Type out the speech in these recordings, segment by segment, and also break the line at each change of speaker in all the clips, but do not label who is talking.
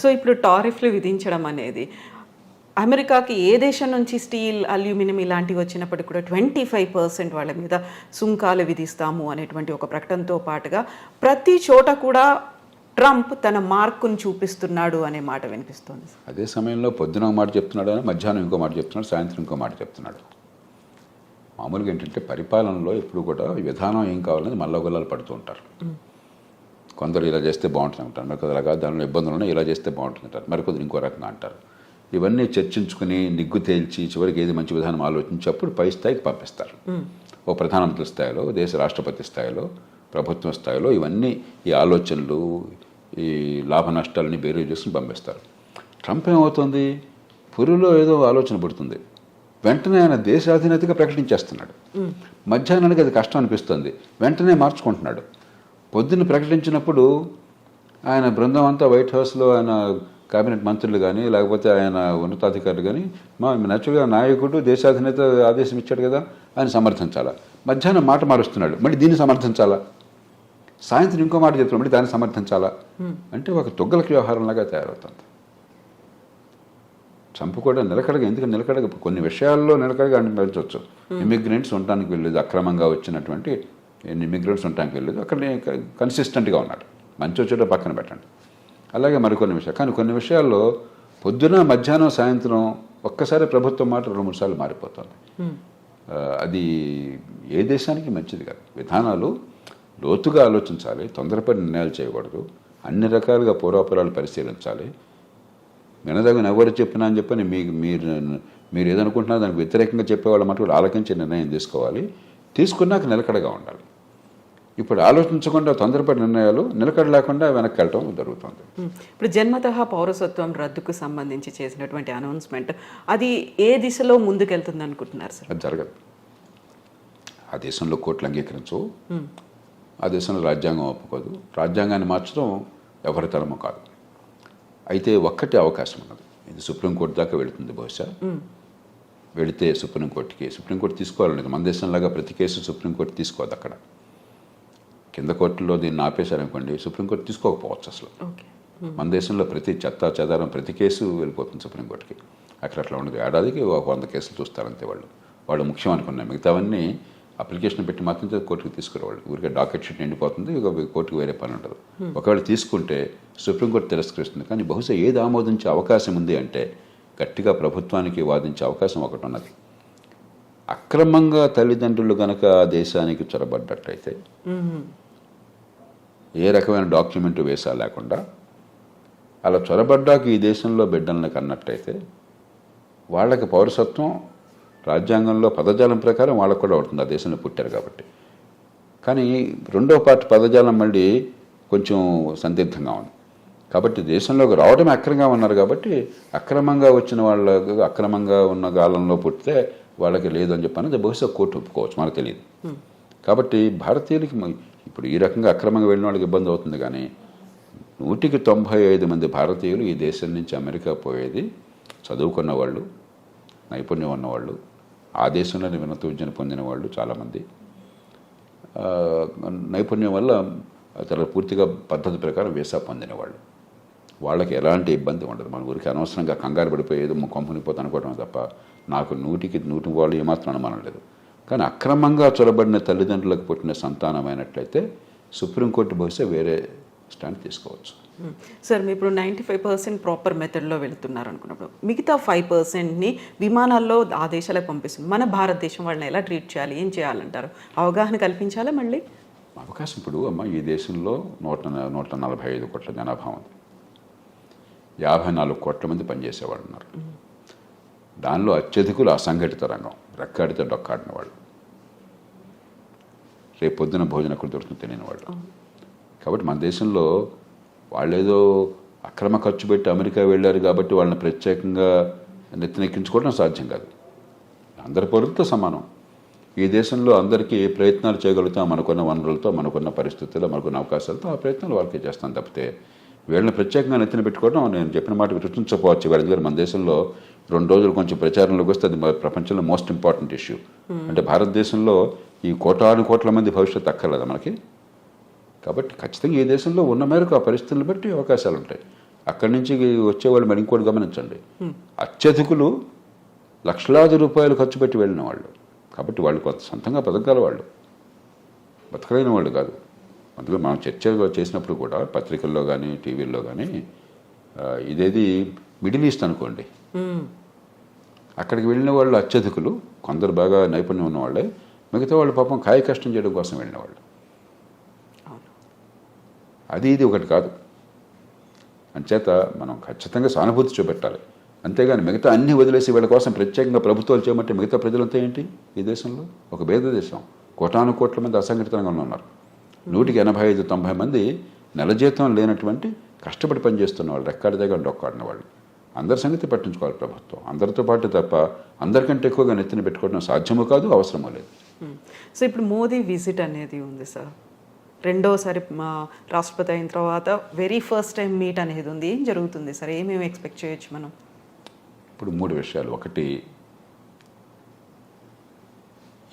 So ఇప్పుడు టారిఫ్లు విధించడం అనేది అమెరికాకి ఏ దేశం నుంచి స్టీల్ అల్యూమినియం ఇలాంటివి వచ్చినప్పటికి కూడా ట్వంటీ ఫైవ్ పర్సెంట్ వాళ్ళ మీద సుంకాలు విధిస్తాము అనేటువంటి ఒక ప్రకటనతో పాటుగా ప్రతి చోట కూడా ట్రంప్ తన మార్కును చూపిస్తున్నాడు అనే మాట వినిపిస్తోంది
అదే సమయంలో పొద్దున ఒక మాట చెప్తున్నాడు అని మధ్యాహ్నం ఇంకో మాట చెప్తున్నాడు సాయంత్రం ఇంకో మాట చెప్తున్నాడు. మామూలుగా ఏంటంటే పరిపాలనలో ఎప్పుడు కూడా విధానం ఏం కావాలని మల్లగొల్లాలు పడుతూ ఉంటారు. కొందరు ఇలా చేస్తే బాగుంటుంది అంటారు. మరికొందరు అలాగా దానిలో ఇబ్బందులు ఉన్నాయి ఇలా చేస్తే బాగుంటుంది అంటారు. మరికొందరు ఇంకో రకంగా అంటారు. ఇవన్నీ చర్చించుకుని నిగ్గు తేల్చి చివరికి ఏది మంచి విధానం ఆలోచించి అప్పుడు పై స్థాయికి పంపిస్తారు. ఓ ప్రధానమంత్రి స్థాయిలో దేశ రాష్ట్రపతి స్థాయిలో ప్రభుత్వ స్థాయిలో ఇవన్నీ ఈ ఆలోచనలు ఈ లాభ నష్టాలని బేరీ చేసుకుని పంపిస్తారు. ట్రంప్ ఏమవుతుంది? పురిలో ఏదో ఆలోచన పడుతుంది. వెంటనే ఆయన దేశాధినేతగా ప్రకటించేస్తున్నాడు. మధ్యాహ్నానికి అది కష్టం అనిపిస్తుంది. వెంటనే మార్చుకుంటున్నాడు. పొద్దున్న ప్రకటించినప్పుడు ఆయన బృందం అంతా వైట్ హౌస్లో ఆయన కేబినెట్ మంత్రులు కానీ లేకపోతే ఆయన ఉన్నతాధికారులు కానీ మా నేచురల్గా నాయకుడు దేశాధినేత ఆదేశం ఇచ్చాడు కదా ఆయన సమర్థించాలా? మధ్యాహ్నం మాట మారుస్తున్నాడు మళ్ళీ దీన్ని సమర్థించాలా? సాయంత్రం ఇంకో మాట చెప్తున్నాడు మళ్ళీ దాన్ని సమర్థించాలా? అంటే ఒక తొగ్గలకి వ్యవహారంలాగా తయారవుతుంది. ట్రంప్ కూడా నిలకడగా ఎందుకు నిలకడగా? కొన్ని విషయాల్లో నిలకడగా నడిచవచ్చు ఇమిగ్రెంట్స్ ఉండటానికి వెళ్ళలేదు అక్రమంగా వచ్చినటువంటి ఇమిగ్రెంట్స్ ఉండటానికి వెళ్ళలేదు అక్కడ కన్సిస్టెంట్గా ఉన్నాడు. మంచి వచ్చేటో పక్కన పెట్టండి. అలాగే మరికొన్ని విషయాలు. కానీ కొన్ని విషయాల్లో పొద్దున మధ్యాహ్నం సాయంత్రం ఒక్కసారి ప్రభుత్వం మాట రెండు మూడు సార్లు మారిపోతుంది. అది ఏ దేశానికి మంచిది కాదు. విధానాలు లోతుగా ఆలోచించాలి తొందరపడి నిర్ణయాలు చేయకూడదు అన్ని రకాలుగా పూర్వాపరాలు పరిశీలించాలి. వినదగిన ఎవరు చెప్పినా అని చెప్పని మీ మీరు మీరు ఏదనుకుంటున్నారో దానికి వ్యతిరేకంగా చెప్పేవాళ్ళ మటుకు ఆలోచించి నిర్ణయం తీసుకోవాలి. తీసుకున్నాక నిలకడగా ఉండాలి. ఇప్పుడు ఆలోచించకుండా తొందరపడి నిర్ణయాలు నిలకడ లేకుండా వెనక్కి వెళ్ళటం జరుగుతుంది.
ఇప్పుడు జన్మతః పౌరసత్వం రద్దుకు సంబంధించి చేసినటువంటి అనౌన్స్మెంట్ అది ఏ దిశలో ముందుకెళ్తుంది అనుకుంటున్నారు సార్?
అది జరగదు. ఆ దేశంలో కోర్టులు అంగీకరించవు ఆ దేశంలో రాజ్యాంగం ఒప్పుకోదు. రాజ్యాంగాన్ని మార్చడం ఎవరి తరమో కాదు. అయితే ఒక్కటే అవకాశం ఉన్నది. ఇది సుప్రీంకోర్టు దాకా వెళుతుంది బహుశా. వెళితే సుప్రీంకోర్టుకి సుప్రీంకోర్టు తీసుకోవాలనేది మన దేశంలాగా ప్రతి కేసు సుప్రీంకోర్టు తీసుకోదు అక్కడ. కింద కోర్టులో దీన్ని ఆపేశారనుకోండి సుప్రీంకోర్టు తీసుకోకపోవచ్చు అసలు. మన దేశంలో ప్రతి చెత్త చెదారం ప్రతి కేసు వెళ్ళిపోతుంది సుప్రీంకోర్టుకి. అక్కడ అట్లా ఉండదు. ఏడాదికి ఒక వంద కేసులు చూస్తారంతే వాళ్ళు. వాళ్ళు ముఖ్యం అనుకున్నాయి. మిగతావన్నీ అప్లికేషన్ పెట్టి మాత్రం కోర్టుకి తీసుకురావాలి. ఊరికే డాకెట్ షీట్ నిండిపోతుంది ఇక కోర్టుకి వేరే పని ఉండదు. ఒకవేళ తీసుకుంటే సుప్రీంకోర్టు తిరస్కరిస్తుంది. కానీ బహుశా ఏది ఆమోదించే అవకాశం ఉంది అంటే గట్టిగా ప్రభుత్వానికి వాదించే అవకాశం ఒకటి ఉన్నది. అక్రమంగా తల్లిదండ్రులు గనక ఆ దేశానికి చొరబడ్డట్టయితే ఏ రకమైన డాక్యుమెంట్ వేసా లేకుండా అలా చొరబడ్డాక ఈ దేశంలో బిడ్డలను కన్నట్టయితే వాళ్ళకి పౌరసత్వం రాజ్యాంగంలో పదజాలం ప్రకారం వాళ్ళకు కూడా అవుతుంది. ఆ దేశంలో పుట్టారు కాబట్టి. కానీ రెండో పార్టీ పదజాలం మళ్ళీ కొంచెం సందిగ్ధంగా ఉంది. కాబట్టి దేశంలోకి రావడమే అక్రమంగా ఉన్నారు కాబట్టి అక్రమంగా వచ్చిన వాళ్ళకు అక్రమంగా ఉన్న కాలంలో పుట్టితే వాళ్ళకి లేదు అని చెప్పి అనేది బహుశా కోర్టు ఒప్పుకోవచ్చు మనకు తెలియదు కాబట్టి భారతీయులకి ఇప్పుడు ఈ రకంగా అక్రమంగా వెళ్ళిన వాళ్ళకి ఇబ్బంది అవుతుంది కానీ నూటికి తొంభై ఐదు మంది భారతీయులు ఈ దేశం నుంచి అమెరికా పోయేది చదువుకున్న వాళ్ళు నైపుణ్యం ఉన్నవాళ్ళు ఆ దేశంలోనే వినత విద్యను పొందిన వాళ్ళు చాలామంది. నైపుణ్యం వల్ల అతను పూర్తిగా పద్ధతి ప్రకారం వీసా పొందిన వాళ్ళు. వాళ్ళకి ఎలాంటి ఇబ్బంది ఉండదు. మన ఊరికి అనవసరంగా కంగారు పడిపోయేది ఏదో అనుకోవడం తప్ప నాకు నూటికి నూటి వాళ్ళు ఏమాత్రం అనుమానం లేదు. కానీ అక్రమంగా చొరబడిన తల్లిదండ్రులకు పుట్టిన సంతానమైనట్లయితే సుప్రీంకోర్టు బహుశా వేరే స్టాండ్ తీసుకోవచ్చు.
సార్ మీరు ఇప్పుడు నైంటీ ఫైవ్ పర్సెంట్ ప్రాపర్ మెథడ్లో వెళుతున్నారు అనుకున్నప్పుడు మిగతా ఫైవ్ పర్సెంట్ని విమానాల్లో ఆ దేశాలకు పంపిస్తుంది. మన భారతదేశం వాళ్ళని ఎలా ట్రీట్ చేయాలి? ఏం చేయాలంటారు? అవగాహన కల్పించాలా మళ్ళీ?
అవకాశం ఇప్పుడు అమ్మ ఈ దేశంలో నూట నూట నలభై ఐదు కోట్ల జనాభా ఉంది. యాభై నాలుగు కోట్ల మంది పనిచేసేవాళ్ళు ఉన్నారు. దానిలో అత్యధికులు అసంఘటిత రంగం రెక్కాడితే డొక్కాడిన వాళ్ళు రేపు పొద్దున భోజనం ఎక్కడ దొరుకుతుందో తెలియని వాళ్ళు కాబట్టి మన దేశంలో వాళ్ళేదో అక్రమ ఖర్చు పెట్టి అమెరికా వెళ్ళారు కాబట్టి వాళ్ళని ప్రత్యేకంగా నెత్తినెక్కించుకోవడం సాధ్యం కాదు. అందరి పౌరులతో సమానం. ఈ దేశంలో అందరికీ ఏ ప్రయత్నాలు చేయగలుగుతాం మనకున్న వనరులతో మనకున్న పరిస్థితుల్లో మనకున్న అవకాశాలతో ఆ ప్రయత్నాలు వాళ్ళకి చేస్తాం తప్పితే వీళ్ళని ప్రత్యేకంగా నెత్తిన పెట్టుకోవడం నేను చెప్పిన మాట గుర్తుంచకపోవచ్చు. వాళ్ళ దగ్గర మన దేశంలో రెండు రోజులు కొంచెం ప్రచారంలోకి వస్తే అది ప్రపంచంలో మోస్ట్ ఇంపార్టెంట్ ఇష్యూ అంటే భారతదేశంలో ఈ కోటాను కోట్ల మంది భవిష్యత్తు అక్కర్లేదా మనకి? కాబట్టి ఖచ్చితంగా ఈ దేశంలో ఉన్న మేరకు ఆ పరిస్థితులను బట్టి అవకాశాలు ఉంటాయి. అక్కడి నుంచి వచ్చేవాళ్ళు మరి ఇంకోటి గమనించండి. అత్యధికులు లక్షలాది రూపాయలు ఖర్చు పెట్టి వెళ్ళిన వాళ్ళు. కాబట్టి వాళ్ళు కొంత సొంతంగా బతకగల వాళ్ళు బతకలేని వాళ్ళు కాదు. అందులో మనం చర్చ చేసినప్పుడు కూడా పత్రికల్లో కానీ టీవీల్లో కానీ ఇదేది మిడిల్ ఈస్ట్ అనుకోండి. అక్కడికి వెళ్ళిన వాళ్ళు అత్యధికులు కొందరు బాగా నైపుణ్యం ఉన్నవాళ్ళే మిగతా వాళ్ళు పాపం కాయ కష్టం చేయడం కోసం వెళ్ళిన వాళ్ళు. అది ఇది ఒకటి కాదు. అంచేత మనం ఖచ్చితంగా సానుభూతి చూపెట్టాలి. అంతేగాని మిగతా అన్ని వదిలేసి వీళ్ళ కోసం ప్రత్యేకంగా ప్రభుత్వాలు చేయమంటే మిగతా ప్రజలంతా ఏంటి ఈ దేశంలో? ఒక భేద దేశం కోటాను కోట్ల మంది అసంఘటితంగా ఉన్నారు. నూటికి ఎనభై ఐదు తొంభై మంది నెల జీతం లేనటువంటి కష్టపడి పనిచేస్తున్న వాళ్ళు రెక్కాడి దగ్గర డొక్కాడిన వాళ్ళు. అందరి సంగతి పట్టించుకోవాలి ప్రభుత్వం. అందరితో పాటు తప్ప అందరికంటే ఎక్కువగా నెత్తిన పెట్టుకోవడం సాధ్యము కాదు అవసరమూ లేదు.
సో ఇప్పుడు మోదీ విజిట్ అనేది ఉంది సార్. రెండోసారి మా రాష్ట్రపతి అయిన తర్వాత వెరీ ఫస్ట్ టైం మీట్ అనేది ఉంది. ఏం జరుగుతుంది సార్? ఏమేమి ఎక్స్పెక్ట్ చేయొచ్చు మనం?
ఇప్పుడు మూడు విషయాలు. ఒకటి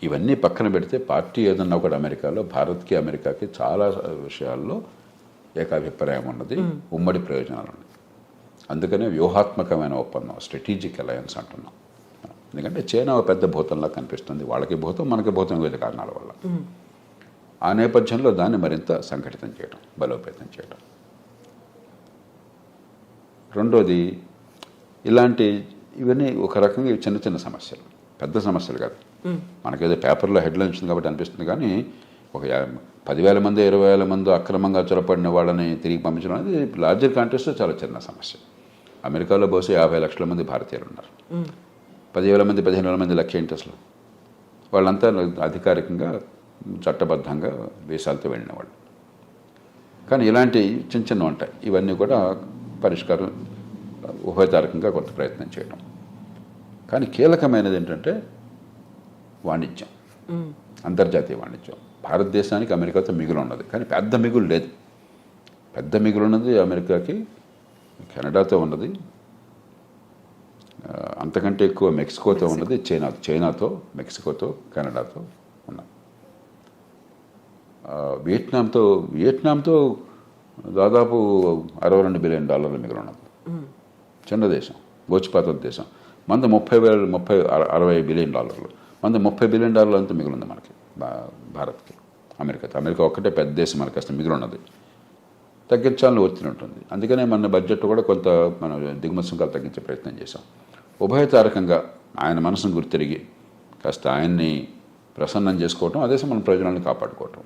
ఇవన్నీ పక్కన పెడితే పార్టీ ఏదన్నా ఒకటి అమెరికాలో భారత్కి అమెరికాకి చాలా విషయాల్లో ఏకాభిప్రాయం ఉన్నది ఉమ్మడి ప్రయోజనాలు ఉన్నాయి. అందుకనే వ్యూహాత్మకమైన ఒప్పందం స్ట్రాటజిక్ అలయన్స్ అంటున్నాం. ఎందుకంటే చైనా ఒక పెద్ద భూతంలా కనిపిస్తుంది. వాళ్ళకి భూతం మనకి భూతం వివిధ కారణాల వల్ల. ఆ నేపథ్యంలో దాన్ని మరింత సంఘటితం చేయడం బలోపేతం చేయడం రెండోది ఇలాంటి ఇవన్నీ ఒక రకంగా చిన్న చిన్న సమస్యలు. పెద్ద సమస్యలు కాదు. మనకేదో పేపర్లో హెడ్లైన్ వచ్చింది కాబట్టి అనిపిస్తుంది కానీ ఒక పదివేల మంది ఇరవై వేల మంది అక్రమంగా చొరపడిన వాళ్ళని తిరిగి పంపించడం అనేది లార్జర్ కాంటెస్ట్ చాలా చిన్న సమస్య. అమెరికాలో బహుశా యాభై లక్షల మంది భారతీయులు ఉన్నారు. పదివేల మంది పదిహేను వేల మంది లక్ష్య ఏంటి అసలు వాళ్ళంతా అధికారికంగా చట్టబద్ధంగా వీసాలతో వెళ్ళిన వాళ్ళు. కానీ ఇలాంటి చిన్న చిన్న ఉంటాయి. ఇవన్నీ కూడా పరిష్కారం ఉభయతారకంగా కొంత ప్రయత్నం చేయడం కానీ కీలకమైనది ఏంటంటే వాణిజ్యం. అంతర్జాతీయ వాణిజ్యం. భారతదేశానికి అమెరికాతో మిగులు ఉన్నది. కానీ పెద్ద మిగులు లేదు. పెద్ద మిగులు ఉన్నది అమెరికాకి కెనడాతో ఉన్నది అంతకంటే ఎక్కువ మెక్సికోతో ఉన్నది చైనా చైనాతో మెక్సికోతో కెనడాతో ఉన్నాయి వియట్నాంతో వియట్నాంతో దాదాపు అరవై రెండు బిలియన్ డాలర్ల మిగులు ఉన్నది. చిన్న దేశం గోచిపాత దేశం. మంద ముప్పై వేల ముప్పై అర- అరవై బిలియన్ డాలర్లు. మంద ముప్పై బిలియన్ డాలర్లు అంతా మిగిలింది మనకి భారత్కి అమెరికాతో అమెరికా ఒక్కటే పెద్ద దేశం మనకి అసలు మిగిలి ఉన్నది తగ్గించాలని ఒత్తిడి ఉంటుంది అందుకనే మన బడ్జెట్ కూడా కొంత మనం దిగుమతి సుంకాలు తగ్గించే ప్రయత్నం చేశాం. ఉభయతారకంగా ఆయన మనసును గుర్తిరిగి కాస్త ఆయన్ని ప్రసన్నం చేసుకోవటం అదే మన ప్రయోజనాలను కాపాడుకోవటం.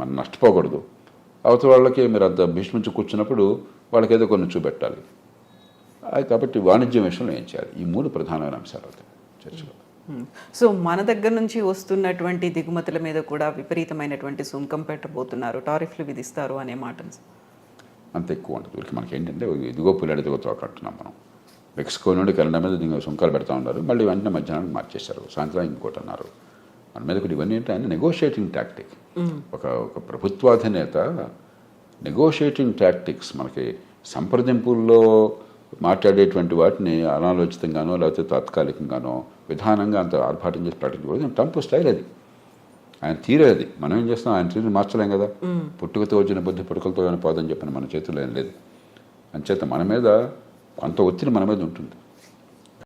మనం నష్టపోకూడదు. అవతల వాళ్ళకి మీరు అంత భీష్మించి కూర్చున్నప్పుడు వాళ్ళకి ఏదో కొన్ని చూపెట్టాలి. అది కాబట్టి వాణిజ్యం విషయంలో ఏం చేయాలి? ఈ మూడు ప్రధానమైన అంశాలు అవుతాయి. చర్చలో.
సో మన దగ్గర నుంచి వస్తున్నటువంటి దిగుమతుల మీద కూడా విపరీతమైనటువంటి సుంకం పెట్టబోతున్నారు. టారిఫ్లు విధిస్తారు అనే మాట.
అంత ఎక్కువ ఉంటుంది మనకి ఏంటంటే ఇదిగో పుల్లాడి ఇదిగో తోక అంటున్నాం మనం. మెక్సికో నుండి కెనడా మీద సుంకాలు పెడతా ఉన్నారు. మళ్ళీ వెంటనే మధ్యాహ్నం మార్చేశారు. సాయంత్రం ఇంకోటి అన్నారు. మన మీద కూడా ఇవన్నీ ఏంటంటే నెగోషియేటింగ్ టాక్టిక్ ఒక ఒక ప్రభుత్వాధినేత నెగోషియేటింగ్ టాక్టిక్స్ మనకి సంప్రదింపుల్లో మాట్లాడేటువంటి వాటిని అనాలోచితంగానో లేకపోతే తాత్కాలికంగానో విధానంగా అంత ఆర్భాటం చేసి ప్రకటించకూడదు. ట్రంప్ స్టైల్ అది. ఆయన తీరే అది. మనం ఏం చేస్తాం ఆయన తీరు మార్చలేం కదా. పుట్టుకతో వచ్చిన బుద్ధి పుట్టుకలతో కానీ పోదని చెప్పిన మన చేతుల్లో ఏం లేదు. అంచేత మన మీద కొంత ఒత్తిడి మన మీద ఉంటుంది.